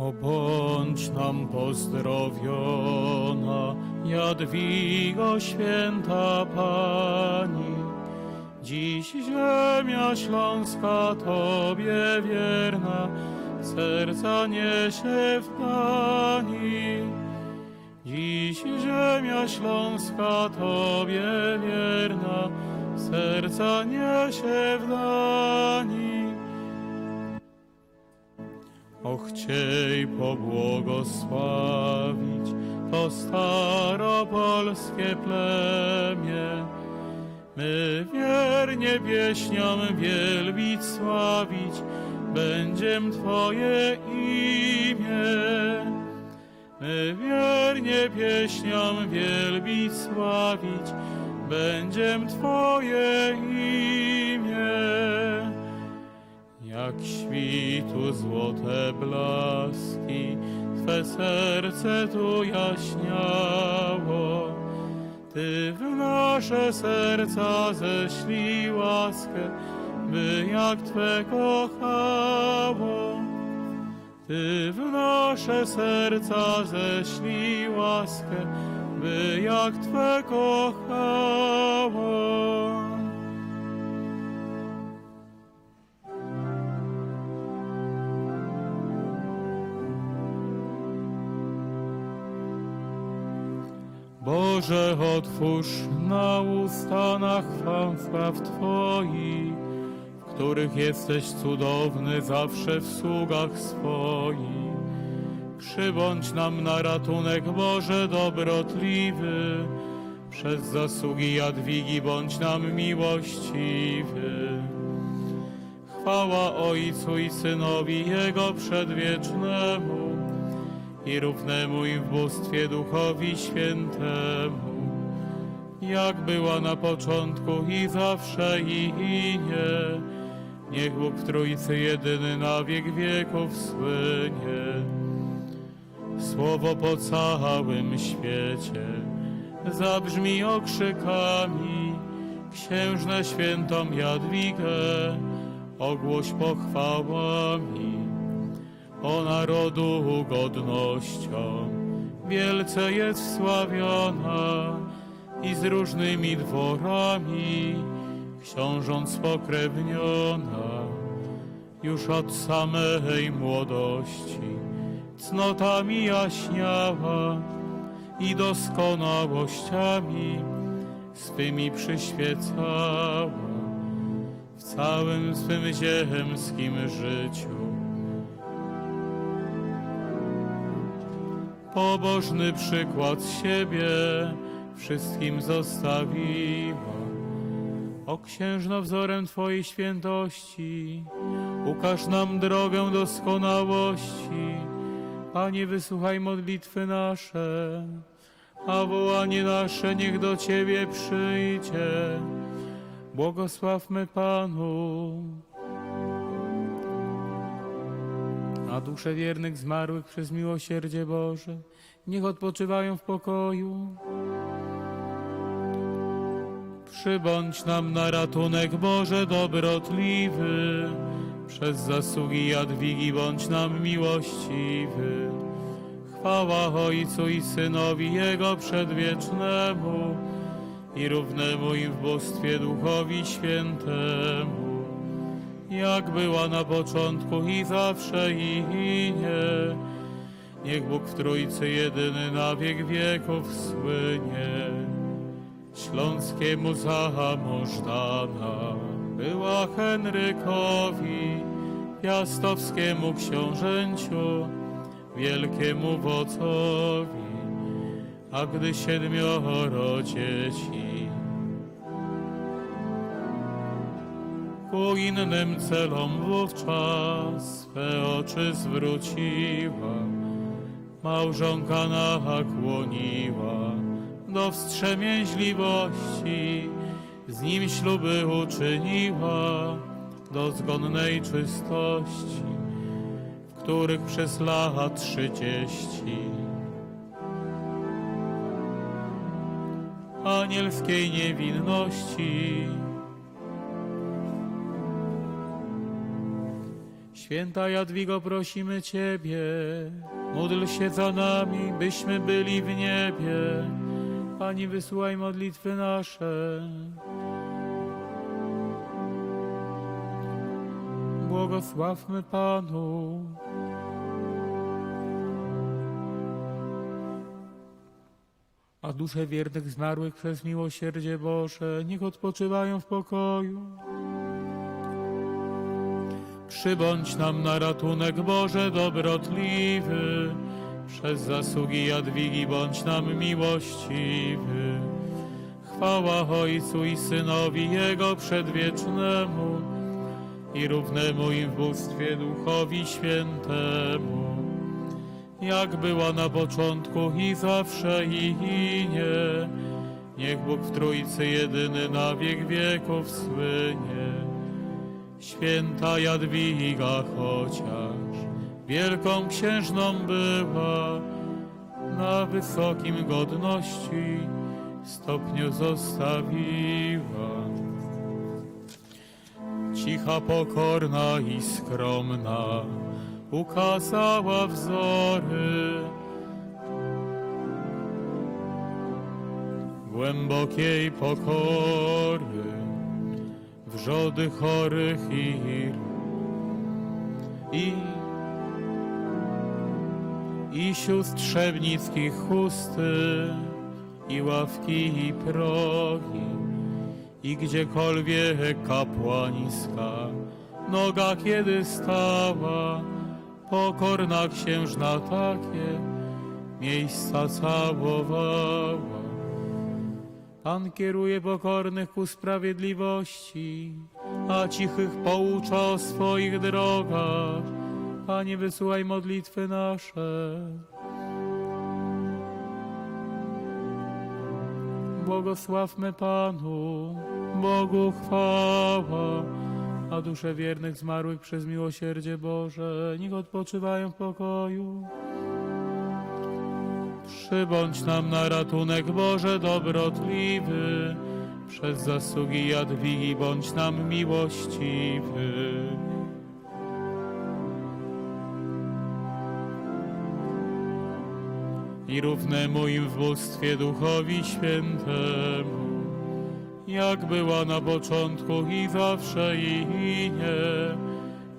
O bądź nam pozdrowiona, Jadwigo święta Pani. Dziś ziemia śląska Tobie wierna, serca niesie w Pani. Dziś ziemia śląska Tobie wierna, serca niesie w dani. O chciej pobłogosławić to staropolskie plemię. My wiernie pieśniom wielbić, sławić będziem Twoje imię. My wiernie pieśniom wielbić, sławić będziem Twoje imię. Jak świtu złote blaski, Twe serce tu jaśniało. Ty w nasze serca ześlij łaskę, by jak Twe kochało. Ty w nasze serca ześlij łaskę, by jak Twe kochało. Boże, otwórz na ustanach chwał spraw Twoich, w których jesteś cudowny zawsze w sługach swoich. Przybądź nam na ratunek, Boże dobrotliwy, przez zasługi Jadwigi bądź nam miłościwy. Chwała Ojcu i Synowi Jego przedwiecznemu i równemu im w bóstwie Duchowi Świętemu, jak była na początku i zawsze i, i nie, niech Bóg w Trójcy jedyny na wiek wieków słynie. Słowo po całym świecie zabrzmi okrzykami, księżnę świętą Jadwigę ogłoś pochwałami o narodu godnością. Wielce jest wsławiona i z różnymi dworami książąc spokrewniona już od samej młodości cnotami jaśniała i doskonałościami swymi przyświecała w całym swym ziemskim życiu. Pobożny przykład siebie wszystkim zostawiła. O księżno wzorem Twojej świętości, ukaż nam drogę doskonałości. Panie, wysłuchaj modlitwy nasze, a wołanie nasze niech do Ciebie przyjdzie. Błogosławmy Panu. A dusze wiernych zmarłych przez miłosierdzie Boże, niech odpoczywają w pokoju. Przybądź nam na ratunek Boże dobrotliwy, przez zasługi Jadwigi bądź nam miłościwy. Chwała Ojcu i Synowi Jego przedwiecznemu i równemu im w bóstwie Duchowi Świętemu jak była na początku i zawsze i, nie. Niech Bóg w Trójcy jedyny na wiek wieków słynie. Śląskiemu zamożdana była Henrykowi, piastowskiemu książęciu, wielkiemu wodzowi, a gdy siedmioro dzieci ku innym celom wówczas swe oczy zwróciła. Małżonka nakłoniła do wstrzemięźliwości, z nim śluby uczyniła do zgonnej czystości, w których przez lata trzydzieści anielskiej niewinności Święta Jadwigo, prosimy Ciebie, módl się za nami, byśmy byli w niebie. Pani, wysyłaj modlitwy nasze. Błogosławmy Panu. A dusze wiernych zmarłych przez miłosierdzie Boże, niech odpoczywają w pokoju. Przybądź nam na ratunek Boże dobrotliwy, przez zasługi Jadwigi bądź nam miłościwy. Chwała Ojcu i Synowi Jego przedwiecznemu i równemu im w bóstwie Duchowi Świętemu, jak była na początku i zawsze i nie. Niech Bóg w Trójcy jedyny na wiek wieków słynie. Święta Jadwiga chociaż wielką księżną była, na wysokim godności stopniu zostawiła. Cicha, pokorna i skromna ukazała wzory głębokiej pokory wrzody chorych i i i sióstr trzebnickich chusty i ławki i progi i gdziekolwiek kapłańska noga kiedy stała pokorna księżna takie miejsca całowała Pan kieruje pokornych ku sprawiedliwości, a cichych poucza o swoich drogach. Panie, wysyłaj modlitwy nasze. Błogosławmy Panu, Bogu chwała, a dusze wiernych zmarłych przez miłosierdzie Boże, niech odpoczywają w pokoju. Przybądź nam na ratunek Boże dobrotliwy, przez zasługi Jadwigi bądź nam miłościwy. I równemu im w bóstwie Duchowi Świętemu, jak była na początku i zawsze i nie.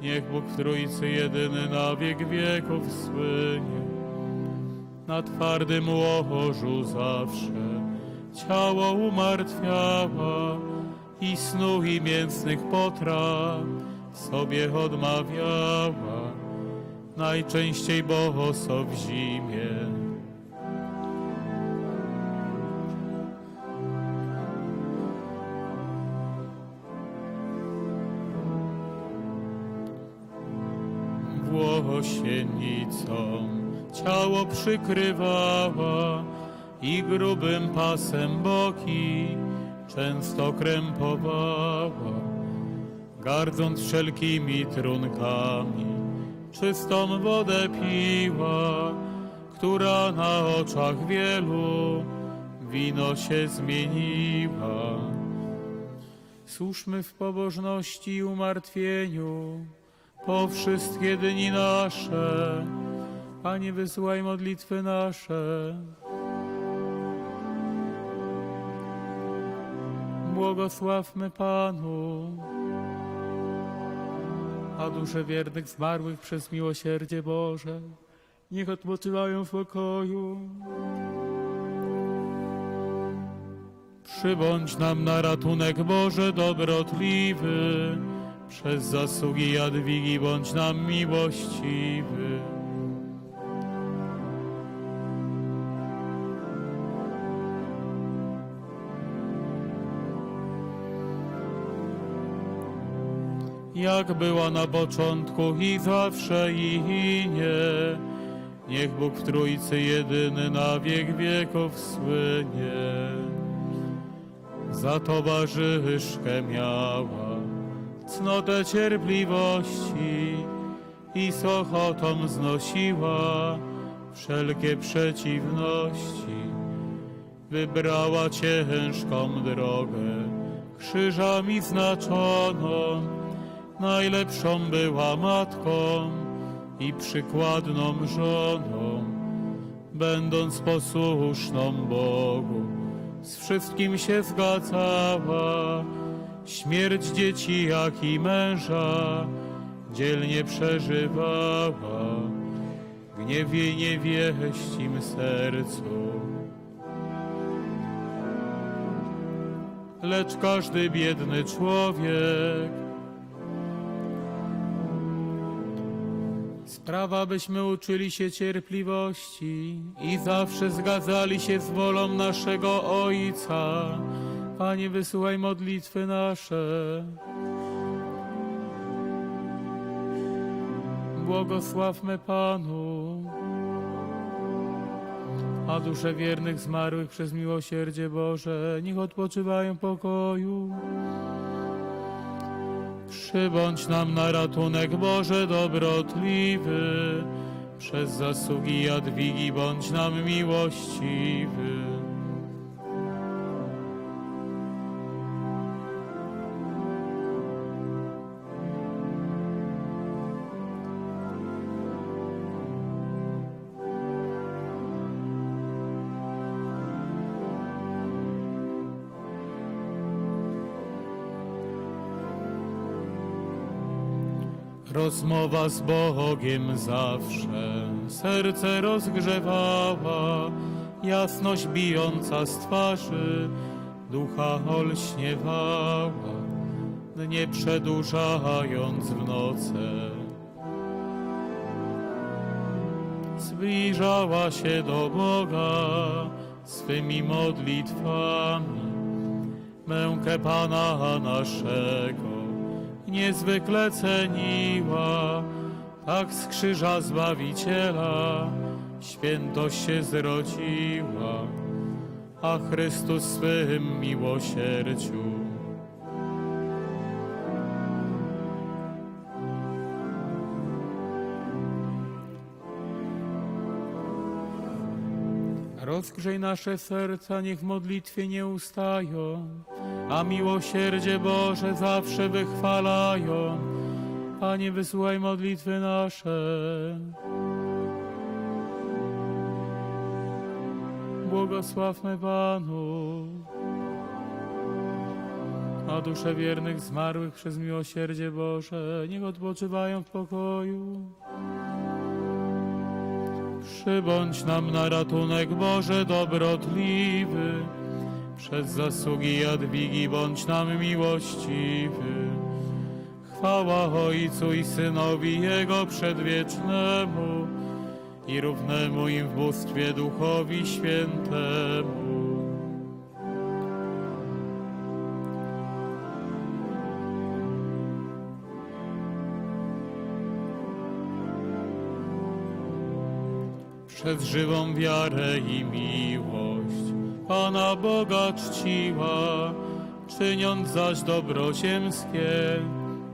Niech Bóg w Trójcy jedyny na wiek wieków słynie na twardym łożu zawsze. Ciało umartwiała i snu i mięsnych potraw sobie odmawiała, najczęściej boso w zimie. Włosienicą ciało przykrywała i grubym pasem boki często krępowała, gardząc wszelkimi trunkami, czystą wodę piła, która na oczach wielu wino się zmieniła. Służmy w pobożności i umartwieniu po wszystkie dni nasze. Panie, wysyłaj modlitwy nasze. Błogosławmy Panu, a dusze wiernych zmarłych przez miłosierdzie Boże, niech odpoczywają w pokoju. Przybądź nam na ratunek Boże dobrotliwy, przez zasługi Jadwigi bądź nam miłościwy. Jak była na początku i zawsze i nie. Niech Bóg w Trójcy jedyny na wiek wieków słynie. Za towarzyszkę miała cnotę cierpliwości i z ochotą znosiła wszelkie przeciwności. Wybrała ciężką drogę, krzyżami znaczoną, najlepszą była matką i przykładną żoną, będąc posłuszną Bogu, z wszystkim się zgadzała, śmierć dzieci jak i męża dzielnie przeżywała, gniewie niewieścim sercu. Lecz każdy biedny człowiek Sprawa, byśmy uczyli się cierpliwości i zawsze zgadzali się z wolą naszego Ojca. Panie, wysyłaj modlitwy nasze. Błogosławmy Panu. A dusze wiernych zmarłych przez miłosierdzie Boże, niech odpoczywają w pokoju. Przybądź nam na ratunek Boże dobrotliwy, przez zasługi Jadwigi bądź nam miłościwy. Rozmowa z Bogiem zawsze serce rozgrzewała, jasność bijąca z twarzy ducha olśniewała, dnie przedłużając w noce. Zbliżała się do Boga swymi modlitwami, mękę Pana naszego niezwykle ceniła, tak z krzyża Zbawiciela świętość się zrodziła, a Chrystus swym miłosierdziu. Rozgrzej nasze serca, niech w modlitwie nie ustają, a miłosierdzie Boże zawsze wychwalają. Panie, wysłuchaj modlitwy nasze. Błogosławmy Panu. A dusze wiernych zmarłych przez miłosierdzie Boże, niech odpoczywają w pokoju. Przybądź nam na ratunek Boże dobrotliwy, przez zasługi Jadwigi bądź nam miłościwy. Chwała Ojcu i Synowi Jego przedwiecznemu i równemu im w bóstwie Duchowi Świętemu. Przez żywą wiarę i miłość Pana Boga czciła, czyniąc zaś dobro ziemskie,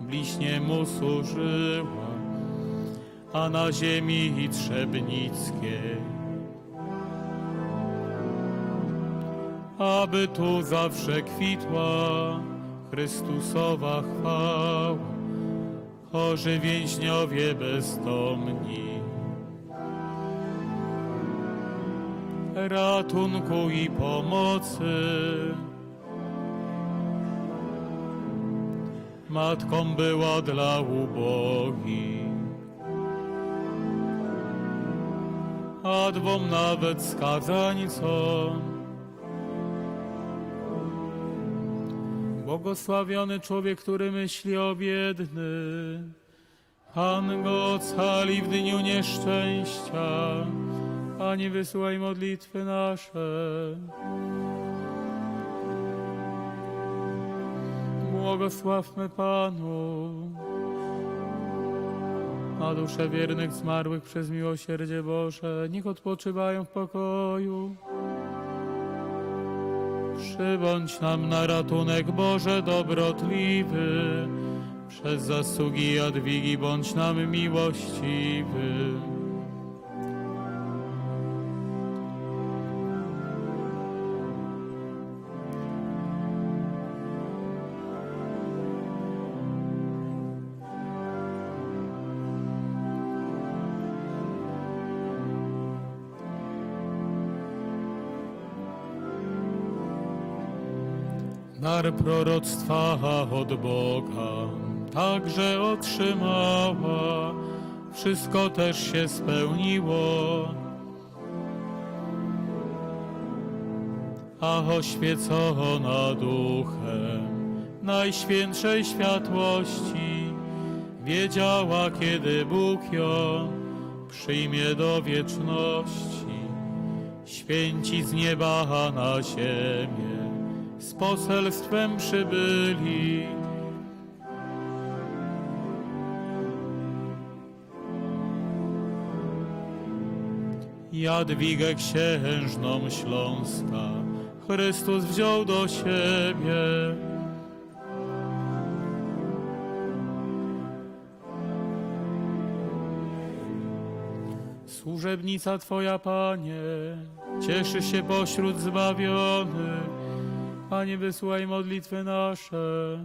bliźnie mu służyła, a na ziemi trzebnickiej. Aby tu zawsze kwitła Chrystusowa chwała, chorzy więźniowie bezdomni. Ratunku i pomocy. Matką była dla ubogich, a dwom nawet skazańcom. Błogosławiony człowiek, który myśli o biednych. Pan go ocali w dniu nieszczęścia. Panie, wysłuchaj modlitwy nasze. Błogosławmy Panu. A dusze wiernych zmarłych przez miłosierdzie Boże, niech odpoczywają w pokoju. Przybądź nam na ratunek Boże dobrotliwy, przez zasługi Jadwigi bądź nam miłościwy. Dar proroctwa od Boga także otrzymała, wszystko też się spełniło. A oświecona duchem najświętszej światłości, wiedziała, kiedy Bóg ją przyjmie do wieczności. Święci z nieba na ziemię poselstwem przybyli. Jadwigę księżną Śląska Chrystus wziął do siebie. Służebnica Twoja, Panie, cieszy się pośród zbawionych. Panie, wysłuchaj modlitwy nasze.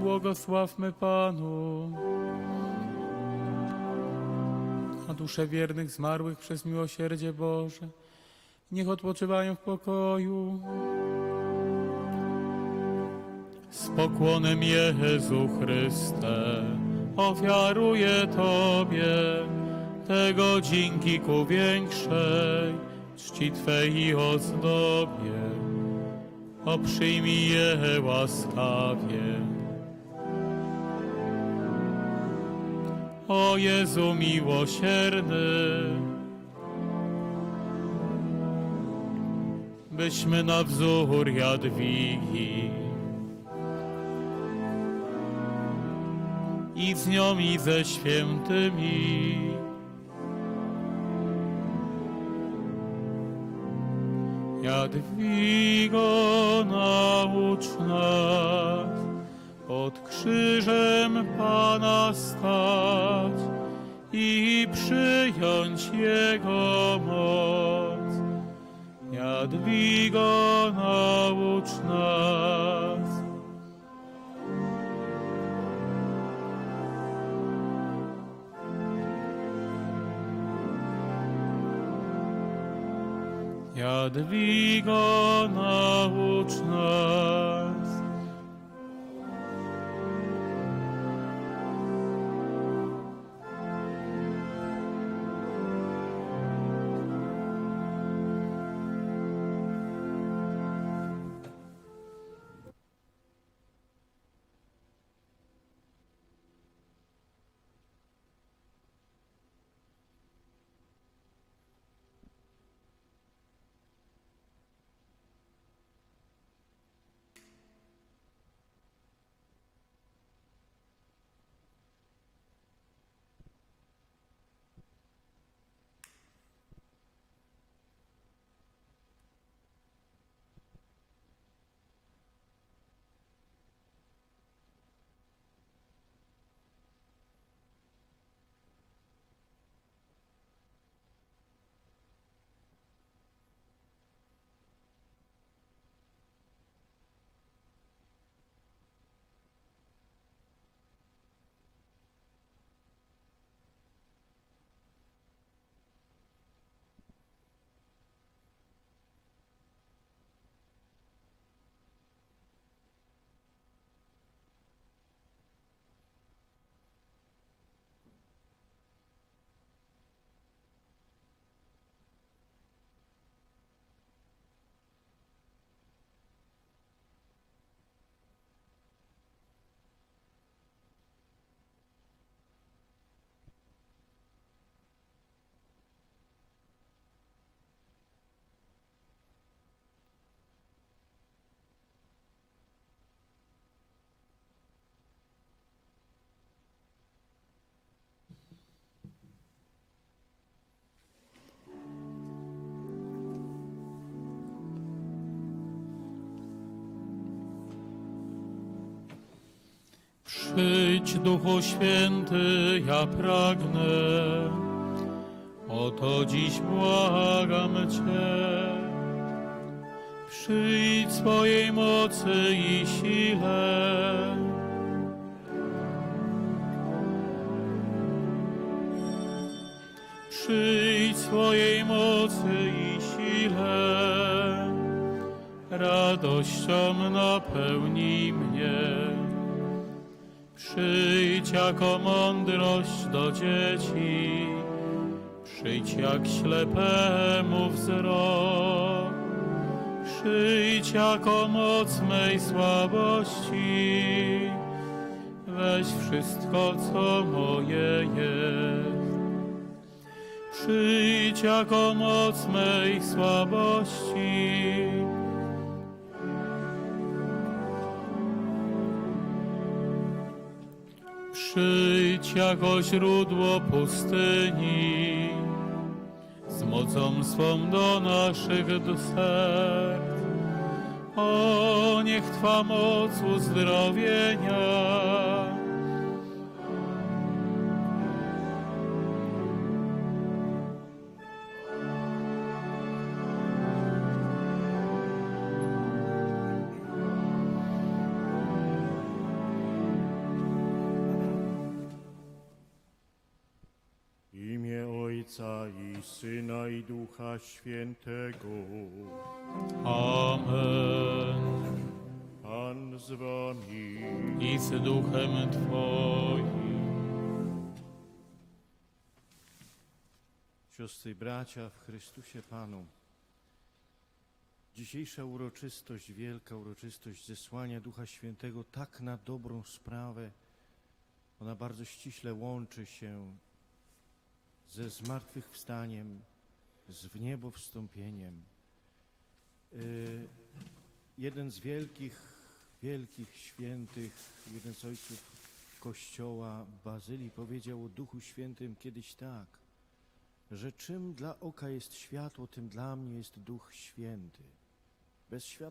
Błogosławmy Panu. A dusze wiernych zmarłych przez miłosierdzie Boże, niech odpoczywają w pokoju. Z pokłonem Jezu Chryste, ofiaruję Tobie tego dzięki ku większej czci Twej ozdobie. O przyjmij je łaskawie. O Jezu miłosierny, byśmy na wzór Jadwigi i z nią i ze świętymi Jadwigo naucz nas pod krzyżem Pana stać i przyjąć Jego moc. Jadwigo naucz nas. Jadwigo Przyjdź, Duchu Święty, ja pragnę. Oto dziś błagam Cię. Przyjdź swojej mocy i sile. Przyjdź swojej mocy i sile. radością napełnij mnie. Przyjdź jako mądrość do dzieci, przyjdź jak ślepemu wzrok. Przyjdź jako moc mej słabości, weź wszystko, co moje jest. Przyjdź jako moc mej słabości. Przyjdź jako źródło pustyni, z mocą swą do naszych serc. O, niech Twa moc uzdrowienia Syna i Ducha Świętego. Amen. Pan z wami. I z duchem Twoim. Siostry i bracia w Chrystusie Panu. Dzisiejsza uroczystość, wielka uroczystość zesłania Ducha Świętego tak na dobrą sprawę, ona bardzo ściśle łączy się ze zmartwychwstaniem, z w niebo wstąpieniem. Y, Jeden z wielkich, wielkich świętych, jeden z ojców Kościoła, Bazylii, powiedział o Duchu Świętym kiedyś tak, że czym dla oka jest światło, tym dla mnie jest Duch Święty. Bez światła